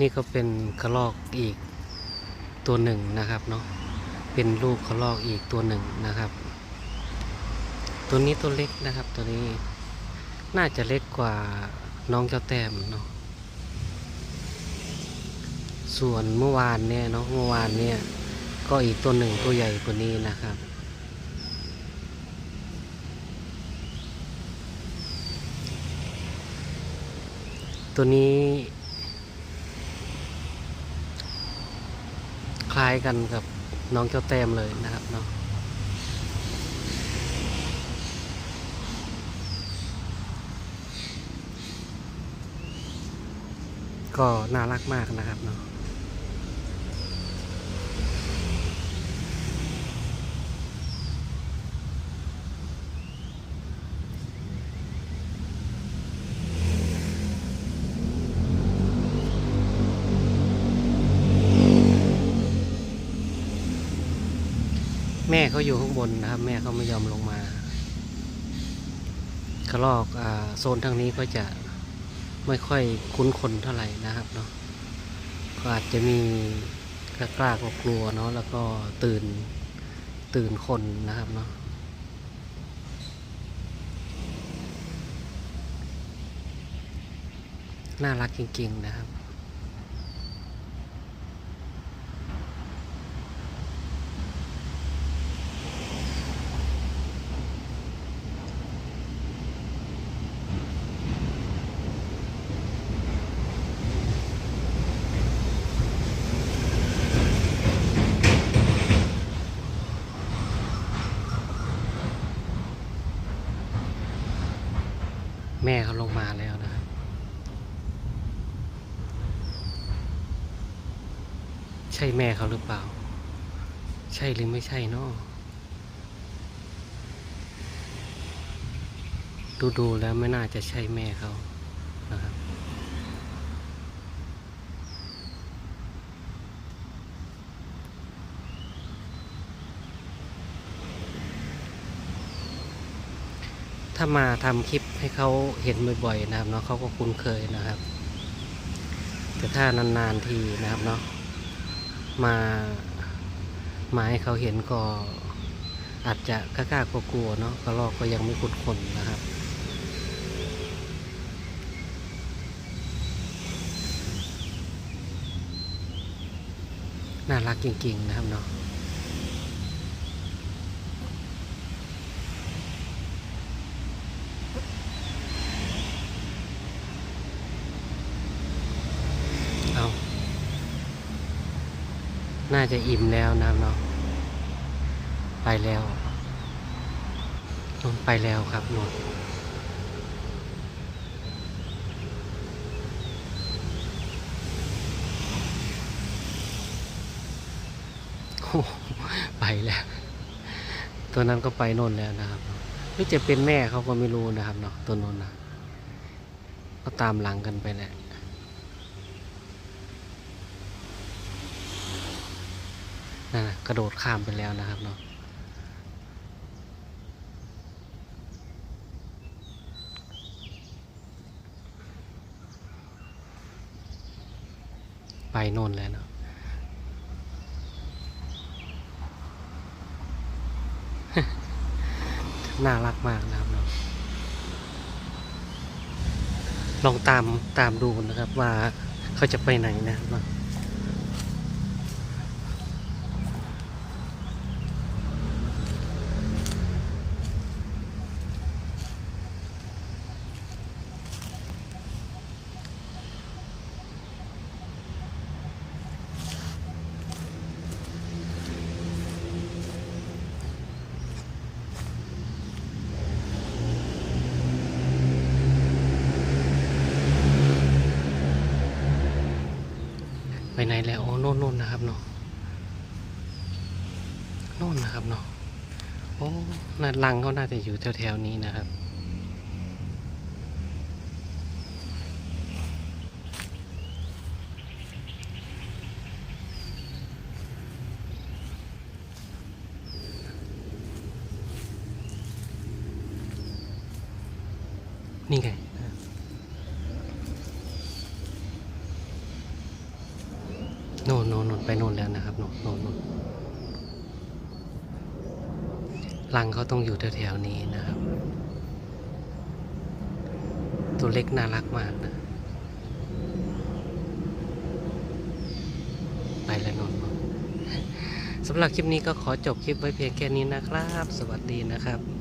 นี่ก็เป็นกระรอกอีกตัวหนึ่งนะครับเนาะเป็นลูกกระรอกอีกตัวหนึ่งนะครับ ตัวนี้ตัวเล็กนะครับ ตัวนี้น่าจะเล็กกว่าน้องเจ้าแต้มเนาะส่วนเมื่อวานเนี่ยเนาะเมื่อวานเนี่ย ก็อีกตัวหนึ่งตัวใหญ่กว่านี้นะครับตัวนี้ ค ล้ายกันกับน้องเจ้าแต้มเลยนะครับเนาะก็น่ารักมากนะครับเนาะ ม่เขาอยู่ข้างบนนะครับ แม่เขาไม่ยอมลงมากระลอกอโซนทางนี้ก็จะไม่ค่อยคุ้นคนเท่าไหร่นะครับเนาะก็อาจจะมีกล้ากล้ากลัวเนาะแล้วก็ตื่นตื่นคนนะครับเนาะน่ารักจริงๆนะครับ แม่เขาลงมาแล้วนะครับ ใช่แม่เขาหรือเปล่า ใช่หรือไม่ใช่เนาะดูดูแล้วไม่น่าจะใช่แม่เขานะครับถ้ามาทำคลิปให้เขาเห็นบ่อยๆนะครับเนาะเขาก็คุ้นเคยนะครับ แต่ถ้านานๆทีนะครับเนาะ มามาให้เขาเห็นก็อาจจะกล้าๆกลัวๆเนาะกระรอกก็ยังไม่คุ้นคนนะครับน่ารักจริงๆนะครับเนาะ เอา น่าจะอิ่มแล้วนะเนาะไปแล้วนนไปแล้วครับนู่นโอ้ไปแล้ว ตัวนั้นก็ไปนนแล้วนะครับหรือจะเป็นแม่เขาก็ไม่รู้นะครับเนาะตัวนนนะก็ตามหลังกันไปแหละ นั่นน่ะกระโดดข้ามไปแล้วนะครับเนาะไปโน่นแล้วเนาะน่ารักมากนะครับเนาะลองตามตามดูนะครับว่าเขาจะไปไหนนะครับ ไหนแล้วโอ้โน่นโน่นนะครับเนาะโน่นนะครับเนาะโอ้น่ารังเขาน่าจะอยู่แถวๆนี้นะครับนี่ไง นน ไปนู่นแล้วนะครับนู่นนู่นนู่นรังเขาต้องอยู่แถวๆนี้นะครับ ตัวเล็กน่ารักมากนะไปแล้วนนท์สำหรับคลิปนี้ก็ขอจบคลิปไว้เพียงแค่นี้นะครับ สวัสดีนะครับ